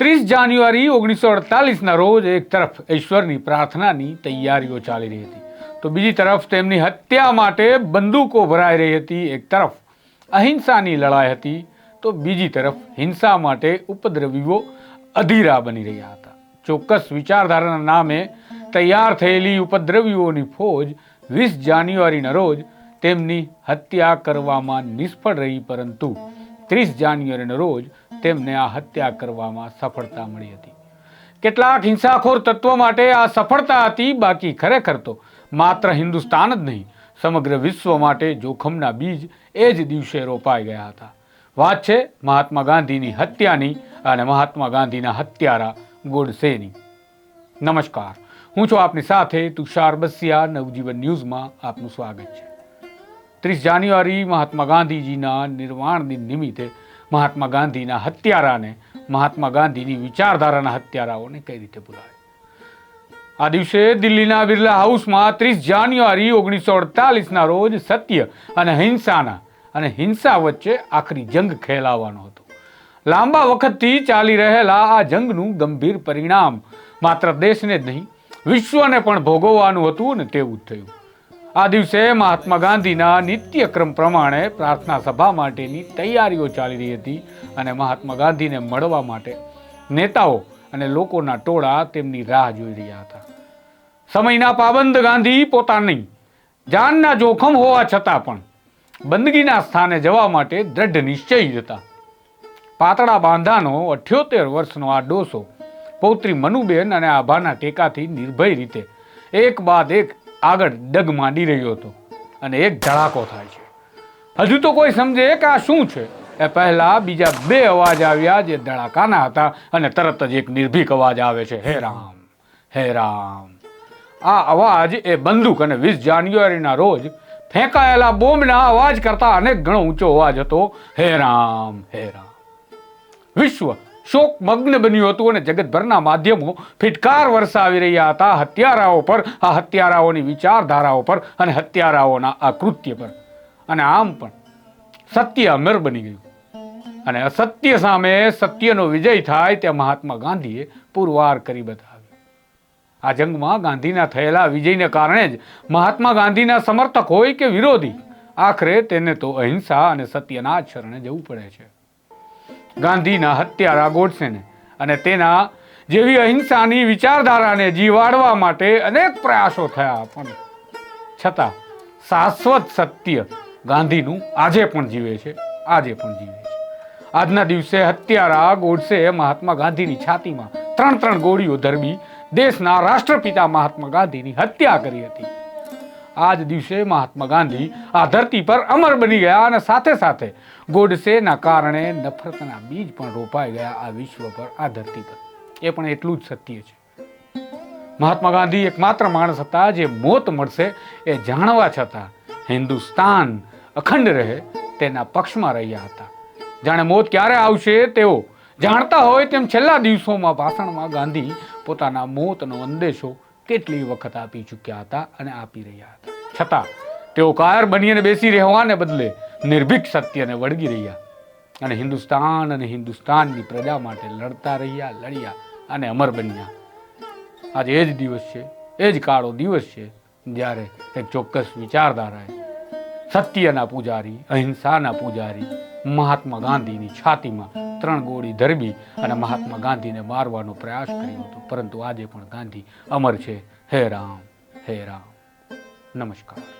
ત્રીસ જાન્યુઆરી ઓગણીસો અડતાલીસના રોજ એક તરફ ઈશ્વરની પ્રાર્થનાની તૈયારીઓ ચાલી રહી હતી. તો બીજી તરફ તેમની હત્યા માટે બંદૂકો ભરાઈ રહી હતી. એક તરફ અહિંસાની લડાઈ હતી. તો બીજી તરફ હિંસા માટે ઉપદ્રવીઓ અધીરા બની રહ્યા હતા. ચોક્કસ વિચારધારાના નામે તૈયાર થયેલી ઉપદ્રવીઓની ફોજ વીસ જાન્યુઆરીના રોજ તેમની હત્યા કરવામાં નિષ્ફળ રહી, પરંતુ ત્રીસ જાન્યુઆરીના રોજ તેમને આ હત્યા કરવામાં સફળતા મળી હતી. કેટલાક હિંસાખોર તત્વો માટે આ સફળતા હતી, બાકી ખરેખર તો માત્ર હિન્દુસ્તાન જ નહીં, સમગ્ર વિશ્વ માટે જોખમના બીજ એ જ દિવસે રોપાઈ ગયા હતા. વાત છે મહાત્મા ગાંધીની હત્યાની અને મહાત્મા ગાંધીના હત્યારા ગોડસેની. નમસ્કાર. હું છું આપની સાથે તુષાર બસિયા, નવજીવન ન્યૂઝમાં આપનું સ્વાગત છે. ત્રીસ જાન્યુઆરી મહાત્મા ગાંધીજીના નિર્વાણ દિન નિમિત્તે મહાત્મા ગાંધીના હત્યારાને મહાત્મા ગાંધીની વિચારધારાના હત્યારાઓને કઈ રીતે ભૂલાય આ દિવસે દિલ્હીના બિરલા હાઉસમાં ત્રીસ જાન્યુઆરી ઓગણીસો અડતાલીસના રોજ સત્ય અને હિંસાના અને હિંસા વચ્ચે આખરી જંગ ખેલાવાનો હતો. લાંબા વખતથી ચાલી રહેલા આ જંગનું ગંભીર પરિણામ માત્ર દેશને જ નહીં, વિશ્વને પણ ભોગવવાનું હતું અને તેવું જ થયું. આ દિવસે મહાત્મા ગાંધીના નિત્યક્રમ પ્રમાણે પ્રાર્થના સભા માટેની તૈયારીઓ ચાલી રહી હતી અને મહાત્મા ગાંધીને મળવા માટે નેતાઓ અને લોકોના ટોળા તેમની રાહ જોઈ રહ્યા હતા. સમયના પાબંદ ગાંધી પોતાની જાનના જોખમ હોવા છતાં પણ બંદગીના સ્થાને જવા માટે દ્રઢ નિશ્ચયી હતા. પાતળા બાંધાનો અઠ્યોતેર વર્ષનો આ ડોસો પૌત્રી મનુબેન અને આભાના ટેકાથી નિર્ભય રીતે એક બાદ એક આગળ ડગ માંડી રહ્યો હતો અને એક ધડાકો થાય છે. હજુ તો કોઈ સમજે કે આ શું છે? એ પહેલા બીજા બે અવાજ આવ્યા જે ધડાકાના હતા અને તરત જ એક નિર્ભીક અવાજ આવે છે, હે રામ હે રામ. આ અવાજ એ બંદૂક અને વીસ જાન્યુઆરીના રોજ ફેંકાયેલા બોમ્બના અવાજ કરતા અનેક ગણો ઊંચો અવાજ હતો, હે રામ હે રામ. વિશ્વ શોક મગ્ન બન્યું હતું અને જગતભરના માધ્યમો ફિટકાર વરસાવી રહ્યા હતા હત્યારાઓ પર, આ હત્યારાઓની વિચારધારાઓ પર અને હત્યારાઓના આ કૃત્ય પર. અને આમ પણ સત્ય અમર બની ગયું. અને અસત્ય સામે સત્યનો વિજય થાય તે મહાત્મા ગાંધીએ પુરવાર કરી બતાવ્યું. આ જંગમાં ગાંધીના થયેલા વિજયને કારણે જ મહાત્મા ગાંધીના સમર્થક હોય કે વિરોધી, આખરે તેને તો અહિંસા અને સત્યના જ શરણે જવું પડે છે. ગાંધીના હત્યારા ગોડસેને અને તેના જેવી અહિંસાની વિચારધારાને જીવાડવા માટે અનેક પ્રયાસો થયા પણ છતાં શાશ્વત સત્ય ગાંધીનું આજે પણ જીવે છે, આજે પણ જીવે છે. આજના દિવસે હત્યારા ગોડસે મહાત્મા ગાંધીની છાતીમાં ત્રણ ત્રણ ગોળીઓ ધરબી દેશના રાષ્ટ્રપિતા મહાત્મા ગાંધીની હત્યા કરી હતી. આ જ દિવસે મહાત્મા ગાંધી આ ધરતી પર અમર બની ગયા અને સાથે સાથે ગોડસેના કારણે નફરતના બીજ પણ રોપાઈ ગયા આ વિશ્વ પર, આ ધરતી પર. એ પણ એટલું જ સત્ય છે. મહાત્મા ગાંધી એકમાત્ર માણસ હતા જે મોત મળશે એ જાણવા છતાં હિન્દુસ્તાન અખંડ રહે તેના પક્ષમાં રહ્યા હતા. જાણે મોત ક્યારે આવશે તેઓ જાણતા હોય તેમ છેલ્લા દિવસોમાં ભાષણમાં ગાંધી પોતાના મોતનો અંદેશો કેટલી વખત આપી ચૂક્યા હતા અને આપી રહ્યા હતા. છતાં, તેઓ કાયર બનીને બેસી રહેવાને બદલે નિર્ભીક સત્યને વળગી રહ્યા અને હિન્દુસ્તાન અને હિન્દુસ્તાનની પ્રજા માટે લડતા રહ્યા, લડ્યા અને અમર બન્યા. આજે એ જ દિવસ છે, એ જ કાળો દિવસ છે, જ્યારે એક ચોક્કસ વિચારધારાએ સત્યના પૂજારી, અહિંસાના પૂજારી, મહાત્મા ગાંધીની છાતીમાં ત્રણ ગોળી ધરબી અને મહાત્મા ગાંધીને મારવાનો પ્રયાસ કર્યો હતો. પરંતુ આજે પણ ગાંધી અમર છે. હે રામ હે રામ. નમસ્કાર.